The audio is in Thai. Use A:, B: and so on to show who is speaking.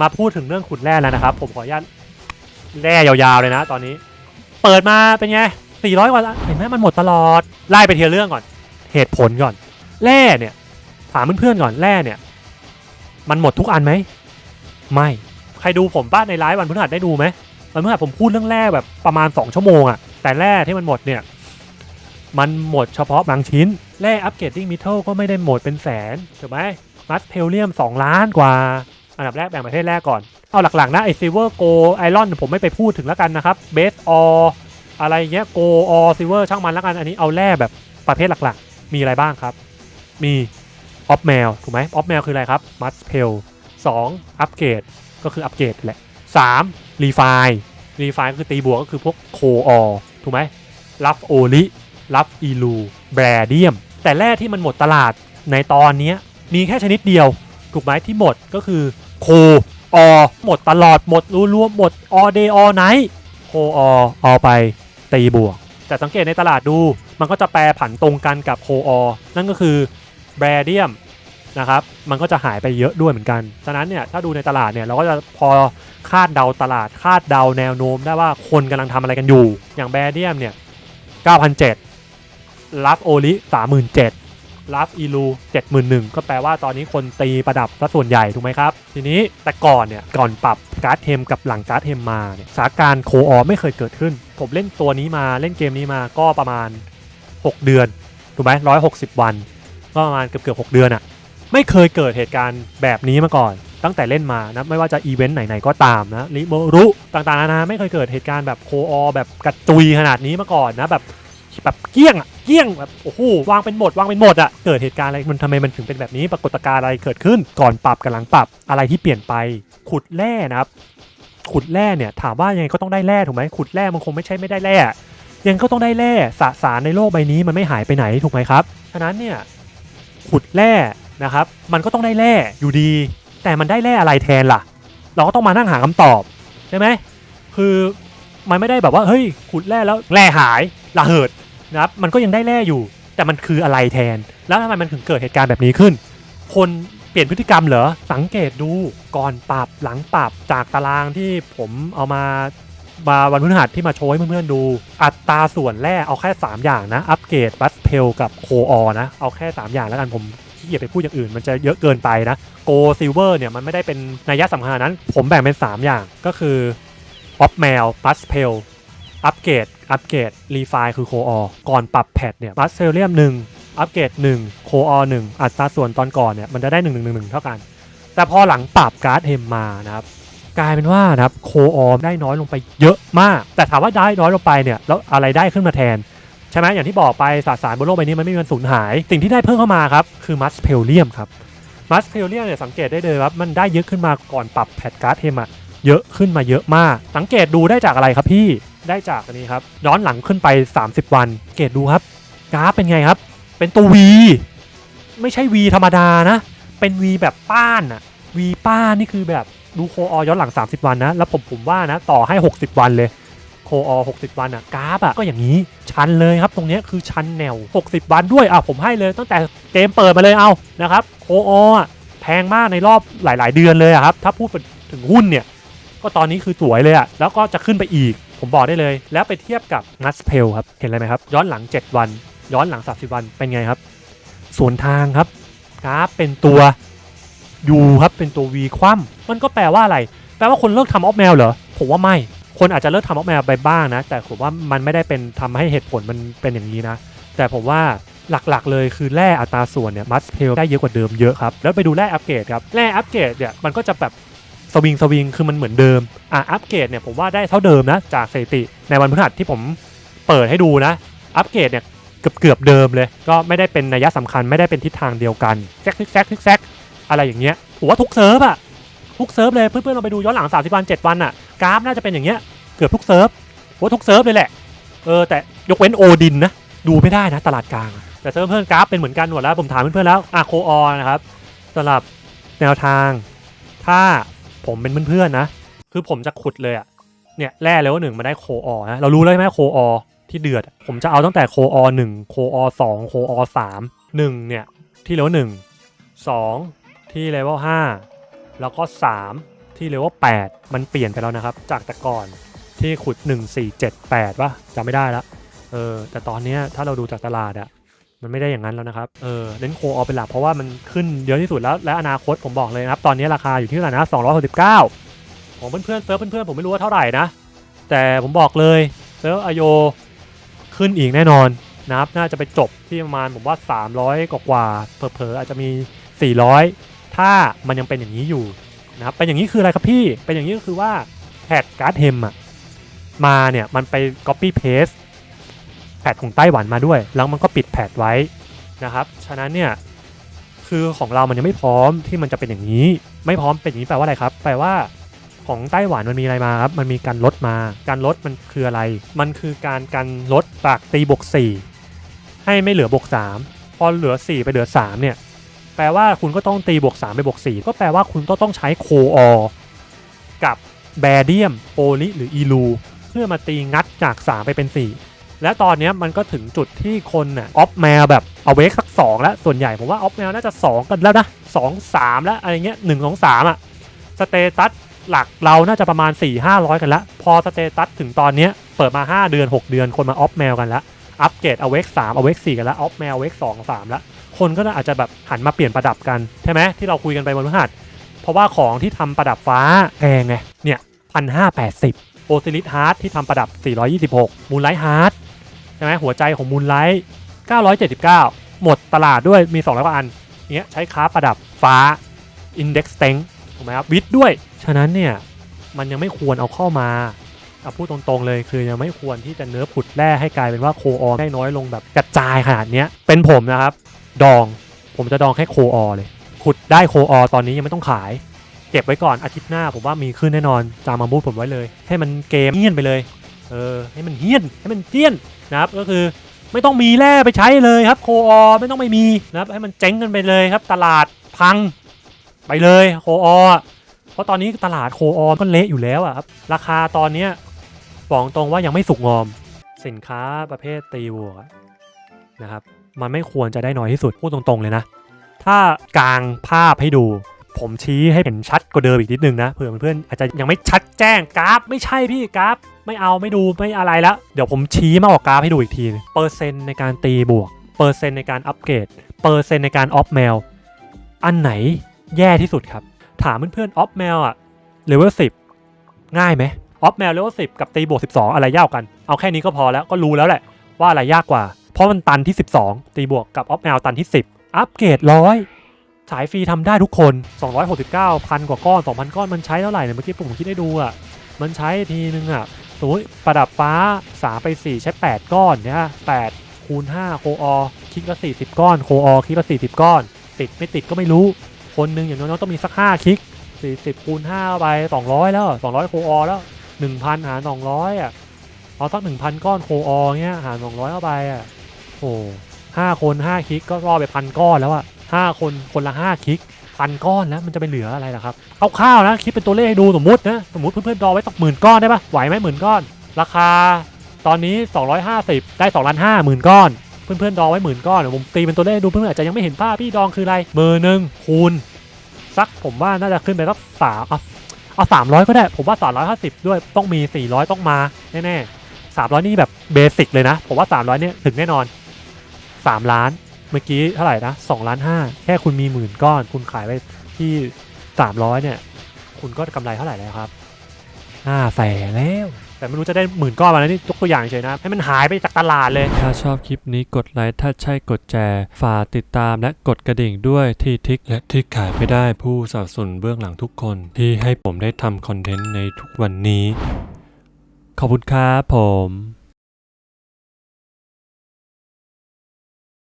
A: มาพูดถึงเรื่องขุดแร่แล้วนะครับ ผมขออนุญาตแร่ยาวๆเลยนะ ตอนนี้ เปิดมาเป็นไง400กว่าล้านเห็นไหมมันหมดตลอดไล่ไปเทีละเรื่องก่อน เหตุผลก่อนแร่เนี่ย ถามเพื่อนๆก่อนแร่เนี่ย มันหมดทุกอันไหมไม่ใครดูผมป้าในไลฟ์วันพฤหัสได้ดูไหมวันพฤหัสผมพูดเรื่องแร่แบบประมาณ 2 ชั่วโมงอะแต่แร่ที่มันหมดเนี่ย มันหมดเฉพาะบางชิ้นแร่อัปเกรดดิ้งมิทัลก็ไม่ได้หมดเป็นแสนถูกไหมมัสเพลเลียม 2 ล้านกว่า อันดับแรกแบ่งประเทศแรกก่อน เอาหลักๆนะไอซิเวอร์โกไอรอนผมไม่ไปพูดถึงแล้วกันนะครับเบสอออะไรเงี้ยโกออซิเวอร์ช่างมันแล้วกันอันนี้เอาแร่แบบประเภทหลักๆ มีอะไรบ้างครับ มีออฟแมวถูกไหมออฟแมวคืออะไรครับมัสเพลสองอัปเกรดก็คืออัปเกรดแหละสามรีไฟรีไฟก็คือตีบวกก็คือพวกโคออถูกไหมลัฟโอลิลัฟอีลูแบรเดียม แต่แร่ที่มันหมดตลาดในตอนนี้มีแค่ชนิดเดียว ถูกไหมที่หมดก็คือ โคออหมดตลอดหมดรวมหมดออเดย์ออไนท์โคออเอาไปตีบวก แต่สังเกตในตลาดดูมันก็จะแปรผันตรงกันกับโคออนั่นก็คือแบรเดียมนะครับมันก็จะหายไปเยอะด้วยเหมือนกัน ฉะนั้นเนี่ยถ้าดูในตลาดเนี่ยเราก็จะพอคาดเดาตลาดคาดเดาแนวโน้มได้ว่าคนกำลังทำอะไรกันอยู่ อย่างแบรเดียมเนี่ย9,007ลัฟโอลิ37,000 รับอีลู71,000 ก็แปลว่าตอนนี้คนตีประดับซะส่วนใหญ่ถูกไหมครับ ทีนี้แต่ก่อนเนี่ยก่อนปรับการ์ดเทมกับหลังการ์ดเทมมาเนี่ยสถานการณ์โคออไม่เคยเกิดขึ้น ผมเล่นตัวนี้มาเล่นเกมนี้มาก็ประมาณ 6 เดือนถูกไหม160วัน ก็ประมาณเกือบเกือบ6เดือนอะไม่เคยเกิดเหตุการณ์แบบนี้มาก่อน ตั้งแต่เล่นมานะไม่ว่าจะอีเวนต์ไหนๆก็ตามนะริโมรุต่างๆนานาไม่เคยเกิดเหตุการณ์แบบโคออแบบกระตุยขนาดนี้มาก่อนนะแบบแบบเกี้ยงอะ เกี้ยงแบบโอ้โหวางเป็นหมดวางเป็นหมดอะเกิดเหตุการณ์อะไรมันทำไมมันถึงเป็นแบบนี้ ปรากฏการณ์อะไรเกิดขึ้น ก่อนปรับกับหลังปรับอะไรที่เปลี่ยนไป ขุดแร่นะครับขุดแร่เนี่ยถามว่ายังไงก็ต้องได้แร่ถูกไหมขุดแร่มันคงไม่ใช่ไม่ได้แร่ยังก็ต้องได้แร่สสารในโลกใบนี้มันไม่หายไปไหนถูกไหมครับฉะนั้นเนี่ยขุดแร่นะครับ มันก็ต้องได้แร่อยู่ดี แต่มันได้แร่อะไรแทนล่ะ เราก็ต้องมานั่งหาคำตอบใช่ไหมคือมันไม่ได้แบบว่าเฮ้ยขุดแร่แล้วแร่หายระเหิด นะครับมันก็ยังได้แร่อยู่ แต่มันคืออะไรแทน แล้วทำไมมันถึงเกิดเหตุการณ์แบบนี้ขึ้น คนเปลี่ยนพฤติกรรมเหรอสังเกตดูก่อนปรับหลังปรับจากตารางที่ผมเอามามาวันพฤหัสที่มาโชว์ให้เพื่อนๆดู อัตราส่วนแร่เอาแค่ 3 อย่างนะ อัปเกรดบัสเพลกับโคออนะ เอาแค่ 3 อย่างแล้วกันผมขี้เกียจไปพูดอย่างอื่นมันจะเยอะเกินไปนะโกซิลเวอร์เนี่ยมันไม่ได้เป็นนัยสำคัญนั้น ผมแบ่งเป็น 3 อย่างก็คือออฟแมวบัสเพลอัปเกรด อัปเกรดรีไฟคือโคออก่อนปรับแพทเนี่ยบัสเซเลียม1อัปเกรด1โคออ1อัตราส่วนตอนก่อนเนี่ยมันจะได้ 1 1 1 1 เท่ากัน แต่พอหลังปรับการ์ดเทมมานะครับกลายเป็นว่านะครับโคออได้น้อยลงไปเยอะมาก แต่ถามว่าได้น้อยลงไปเนี่ยแล้วอะไรได้ขึ้นมาแทน ใช่ไหมอย่างที่บอกไปสสารบนโลกใบนี้มันไม่มีวันสูญหาย สิ่งที่ได้เพิ่มเข้ามาครับ คือมัสเพลเลียมครับมัสเพลเลียมเนี่ยสังเกตได้เลยครับมันได้เยอะขึ้นมาก่อนปรับแพทการ์ดเทมอะเยอะขึ้นมาเยอะมาก สังเกตดูได้จากอะไรครับพี่ ได้จากอันนี้ครับย้อนหลังขึ้นไป 30 วัน เกตดูครับ กราฟเป็นไงครับ เป็นตัว V ไม่ใช่ V ธรรมดานะ เป็น V แบบป้านอะ V ป้านนี่คือแบบดูโคอย้อนหลัง 30 วันนะ แล้วผมผมว่านะ ต่อให้ 60 วันเลยโคอ60 วันอะกราฟอะก็อย่างนี้ชันเลยครับ ตรงนี้คือชันแนว 60 วันด้วยอะผมให้เลย ตั้งแต่เกมเปิดมาเลยเอานะครับโคออแพงมากในรอบหลาย ๆ เดือนเลยอะครับ ถ้าพูดถึงหุ้นเนี่ย ก็ตอนนี้คือสวยเลยอะแล้วก็จะขึ้นไปอีก ผมบอกได้เลย แล้วไปเทียบกับนัสเพลครับ เห็นอะไรไหมครับ ย้อนหลัง 7 วัน ย้อนหลัง 30 วัน เป็นไงครับสวนทางครับกราฟเป็นตัว U ครับ เป็นตัว V คว่ำมันก็แปลว่าอะไร แปลว่าคนเลิกทำออฟแมวเหรอ ผมว่าไม่ คนอาจจะเลิกทำออฟแมวไปบ้างนะ แต่ผมว่ามันไม่ได้เป็นทำให้เหตุผลมันเป็นอย่างนี้นะ แต่ผมว่าหลักๆ เลยคือแร่อัตราส่วนเนี่ยมัสเพลได้เยอะกว่าเดิมเยอะครับ แล้วไปดูแร่อัปเกรดครับ แร่อัปเกรดเนี่ยมันก็จะแบบ สวิงสวิงคือมันเหมือนเดิมอะอัปเกรดเนี่ยผมว่าได้เท่าเดิมนะจากสถิติในวันพฤหัสที่ผมเปิดให้ดูนะ อัปเกรดเนี่ยเกือบเกือบเดิมเลย ก็ไม่ได้เป็นนัยสำคัญไม่ได้เป็นทิศทางเดียวกันแซกแซกแซกแซกอะไรอย่างเงี้ยผมว่าทุกเซิร์ฟอะทุกเซิร์ฟเลยเพื่อนๆเราไปดูย้อนหลัง 30 วัน 7 วันอะกราฟน่าจะเป็นอย่างเงี้ยเกือบทุกเซิร์ฟว่าทุกเซิร์ฟเลยแหละเออแต่ยกเว้นโอดินนะดูไม่ได้นะตลาดกลาง แต่เซิร์ฟเพื่อนกราฟเป็นเหมือนกันหมดแล้วผมถามเพื่อนๆแล้วอะโคออนะครับสำหรับแนวทาง ถ้า ผมเป็นเพื่อนๆนะ คือผมจะขุดเลยอะเนี่ยแร่เลเวลหนึ่งมาได้โคออนะเรารู้แล้วใช่ไหมโคออที่เดือด ผมจะเอาตั้งแต่โคออหนึ่งโคออสองโคออสามหนึ่งเนี่ยที่เลเวลหนึ่งสองที่เลเวลห้าแล้วก็สามที่เลเวล8มันเปลี่ยนไปแล้วนะครับ จากแต่ก่อนที่ขุด1478ป่ะจำไม่ได้ละเออแต่ตอนเนี้ยถ้าเราดูจากตลาดอะ มันไม่ได้อย่างนั้นแล้วนะครับ เออเน้นโคออเป็นหลักเพราะว่ามันขึ้นเยอะที่สุดแล้ว และอนาคตผมบอกเลยนะครับ ตอนนี้ราคาอยู่ที่เท่าไหร่นะ269ของเพื่อนๆเซิร์ฟเพื่อนๆผมไม่รู้ว่าเท่าไหร่นะ แต่ผมบอกเลยเซิร์ฟอโยขึ้นอีกแน่นอนนะครับ น่าจะไปจบที่ประมาณผมว่า 300 กว่ากว่าเผลอๆอาจจะมี 400 ถ้ามันยังเป็นอย่างนี้อยู่นะครับ เป็นอย่างนี้คืออะไรครับพี่ เป็นอย่างนี้ก็คือว่าแพทการ์ดเฮมอะมาเนี่ยมันไป copy paste ทของไต้หวันมาด้วย แล้วมันก็ปิดแพทไว้นะครับ ฉะนั้นเนี่ยคือของเรามันยังไม่พร้อมที่มันจะเป็นอย่างนี้ ไม่พร้อมเป็นอย่างนี้แปลว่าอะไรครับ แปลว่าของไต้หวันมันมีอะไรมาครับ มันมีการลดมา การลดมันคืออะไร มันคือการการลดจากตีบวก4ให้ไม่เหลือบวก3พอเหลือ 4 ไปเหลือ3เนี่ย แปลว่าคุณก็ต้องตีบวก3ไปบวก4ก็แปลว่าคุณก็ต้องใช้โคออกับแบเดียมโปลิหรืออีลู เพื่อมาตีงัดจาก 3 ไปเป็น 4 และตอนนี้มันก็ถึงจุดที่คนน่ะออฟแมวแบบเอาเวกสัก2แล้วส่วนใหญ่ผมว่าออฟแมวน่าจะ 2 กันแล้วนะ2 3แล้วอะไรเงี้ย1 2 3อะสเตตัสหลักเราน่าจะประมาณ 4 5 0 0 กันละพอสเตตัสถึงตอนนี้เปิดมา 5 เดือน 6 เดือนคนมาออฟแมวกันละอัปเกรดเอาเวก3เอาเวก4กันละออฟแมวเวก2 3ละคนก็อาจจะแบบหันมาเปลี่ยนประดับกันใช่ไหมที่เราคุยกันไปบนพฤหัสเพราะว่าของที่ทำประดับฟ้าแพงไงเนี่ยพันห้าแปดสิบโอซิลิสฮาร์ดที่ทำประดับ 426มูลไลท์ฮาร์ด ใช่ไหมหัวใจของมูลไลท์979 หมดตลาดด้วยมี 200กว่าอันเนี้ยใช้ค้าประดับฟ้า Index Strength ถูกไหมครับวิทด้วย ฉะนั้นเนี่ยมันยังไม่ควรเอาเข้ามาเอาพูดตรงๆเลยคือยังไม่ควรที่จะเนื้อผุดแร่ให้กลายเป็นว่าโคออได้น้อยลงแบบกระจายขนาดเนี้ยเป็นผมนะครับ ดองผมจะดองแค่โคออเลยขุดได้โคออตอนนี้ยังไม่ต้องขาย เก็บไว้ก่อนอาทิตย์หน้าผมว่ามีขึ้นแน่นอนจามาบูดผมไว้เลย ให้มันเกมเฮี้ยนไปเลยเออให้มันเฮี้ยนให้มันเจี้ยน นะครับก็คือไม่ต้องมีแร่ไปใช้เลยครับ โคออไม่ต้องไม่มีนะครับให้มันเจ๊งกันไปเลยครับ ตลาดพังไปเลยโคออเพราะตอนนี้ตลาดโคออก็เละอยู่แล้วอะครับราคาตอนเนี้ยบอกตรงว่ายังไม่สุกงอม สินค้าประเภทตีวัวนะครับมันไม่ควรจะได้น้อยที่สุดพูดตรงๆเลยนะ ถ้ากลางภาพให้ดู ผมชี้ให้เห็นชัดกว่าเดิมอีกนิดนึงนะเผื่อเพื่อนๆอาจจะยังไม่ชัดแจ้งกราฟ ไม่ใช่พี่กราฟ ไม่เอาไม่ดูไม่อะไรแล้ว เดี๋ยวผมชี้มาออกกราฟให้ดูอีกทีเปอร์เซ็นต์ในการตีบวกเปอร์เซ็นต์ในการอัปเกรดเปอร์เซ็นต์ในการออฟแมวอันไหนแย่ที่สุดครับ ถามเพื่อนๆออฟแมวอะเลเวล10ง่ายไหมออฟแมวเลเวล10กับตีบวก12องอะไรยากกัน เอาแค่นี้ก็พอแล้วก็รู้แล้วแหละว่าอะไรยากกว่า เพราะมันตันที่ 12 ตีบวกกับออฟแมวตันที่ 10 อัปเกรดร้อย สายฟรีทำได้ทุกคน 269พันกว่าก้อน 2,000 ก้อนมันใช้เท่าไหร่เนี่ยเมื่อกี้ผมคิดให้ดูอะ มันใช้ทีนึงอะสมมติประดับฟ้า 3 ไป 4 ใช้ 8 ก้อนเนี่ย8คูณ5โคออคลิกละ 40 ก้อน โคออคลิกละ 40 ก้อน ติดไม่ติดก็ไม่รู้ คนหนึงอย่างน้อยๆต้องมีสัก 5คลิก 40คูณ5ไป 200 แล้ว 200 โคออแล้ว 1,000 หาร200 อะ เอาสัก 1,000 ก้อนโคออเงี้ยหาร200 เข้าไปอะโอ้ห้าคน 5คลิกก็รอดไปพันก้อนแล้วอะ ห้าคนคนละ 5 คลิกพันก้อนแล้วมันจะไปเหลืออะไรล่ะครับเอาข้าวนะคิดเป็นตัวเลขให้ดูสมมตินะสมมติเพื่อนๆดอไว้สักหมื่นก้อนได้ปะไหวไหมหมื่นก้อน ราคาตอนนี้ 250 ได้2ล้านห้าหมื่นก้อนเพื่อนๆดอไว้หมื่นก้อนเดี๋ยวผมตีเป็นตัวเลขให้ดูเพื่อนๆอาจจะยังไม่เห็นภาพพี่ดองคืออะไรเบอร์หนึ่งคูณสักผมว่าน่าจะขึ้นไปสักสามเอาสามร้อยก็ได้ ผมว่าสามร้อยห้าสิบด้วยต้องมีสี่ร้อยต้องมาแน่ๆสามร้อยนี่แบบเบสิกเลยนะ ผมว่าสามร้อยเนี่ยถึงแน่นอนสามล้าน เมื่อกี้เท่าไหร่นะสองล้านห้าแค่คุณมีหมื่นก้อน คุณขายไปที่สามร้อยเนี่ย คุณก็กำไรเท่าไหร่แล้วครับห้าแสนแล้ว แต่ไม่รู้จะได้หมื่นก้อนมาแล้วนี่ยกตัวอย่างเฉยนะ ให้มันหายไปจากตลาดเลย
B: ถ้าชอบคลิปนี้กดไลค์ ถ้าใช่กดแชร์ฝากติดตามและกดกระดิ่งด้วยที่ทิก และที่ขายไม่ได้ผู้สนับสนุนเบื้องหลังทุกคน ที่ให้ผมได้ทำคอนเทนต์ในทุกวันนี้ ขอบคุณครับผม